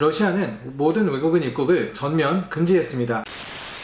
러시아는 모든 외국인 입국을 전면 금지했습니다.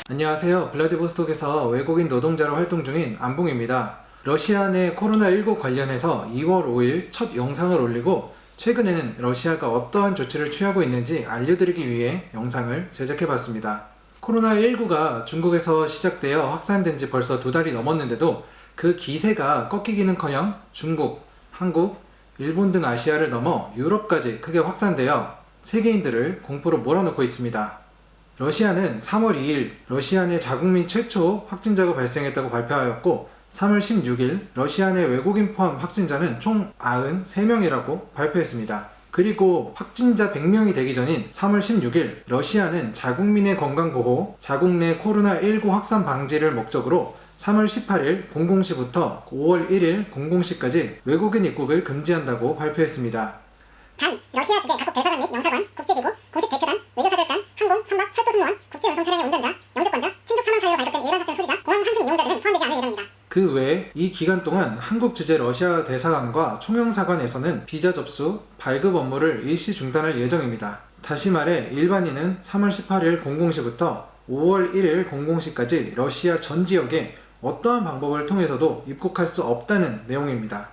안녕하세요. 블라디보스톡에서 외국인 노동자로 활동 중인 안봉입니다. 러시아 내 코로나19 관련해서 2월 5일 첫 영상을 올리고 최근에는 러시아가 어떠한 조치를 취하고 있는지 알려드리기 위해 영상을 제작해봤습니다. 코로나19가 중국에서 시작되어 확산된 지 벌써 두 달이 넘었는데도 그 기세가 꺾이기는 커녕 중국, 한국, 일본 등 아시아를 넘어 유럽까지 크게 확산되어 세계인들을 공포로 몰아넣고 있습니다. 러시아는 3월 2일 러시아 내 자국민 최초 확진자가 발생했다고 발표하였고 3월 16일 러시아 내 외국인 포함 확진자는 총 93명이라고 발표했습니다. 그리고 확진자 100명이 되기 전인 3월 16일 러시아는 자국민의 건강 보호, 자국 내 코로나19 확산 방지를 목적으로 3월 18일 00시부터 5월 1일 00시까지 외국인 입국을 금지한다고 발표했습니다. 단, 러시아 주재 각국 대사관 및 영사관, 국제기구, 공식 대표단, 외교사절단, 항공, 선박, 철도 승무원, 국제운송 차량의 운전자, 영주권자, 친족 사망 사유로 발급된 일반 사건 소지자, 공항 환승 이용자들은 포함되지 않을 예정입니다. 그 외에 이 기간 동안 한국 주재 러시아 대사관과 총영사관에서는 비자 접수, 발급 업무를 일시 중단할 예정입니다. 다시 말해 일반인은 3월 18일 00시부터 5월 1일 00시까지 러시아 전 지역에 어떠한 방법을 통해서도 입국할 수 없다는 내용입니다.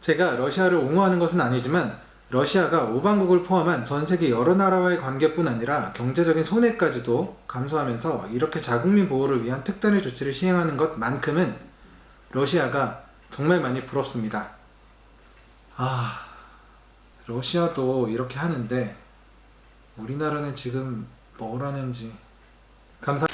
제가 러시아를 옹호하는 것은 아니지만 러시아가 우방국을 포함한 전 세계 여러 나라와의 관계뿐 아니라 경제적인 손해까지도 감수하면서 이렇게 자국민 보호를 위한 특단의 조치를 시행하는 것만큼은 러시아가 정말 많이 부럽습니다. 아, 러시아도 이렇게 하는데 우리나라는 지금 뭘 하는지 감사.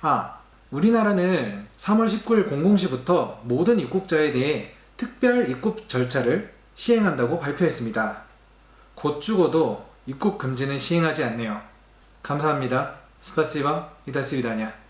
아, 우리나라는 3월 19일 00시부터 모든 입국자에 대해 특별 입국 절차를 시행한다고 발표했습니다. 곧 죽어도 입국 금지는 시행하지 않네요. 감사합니다. 스파시바 이다스비다냐.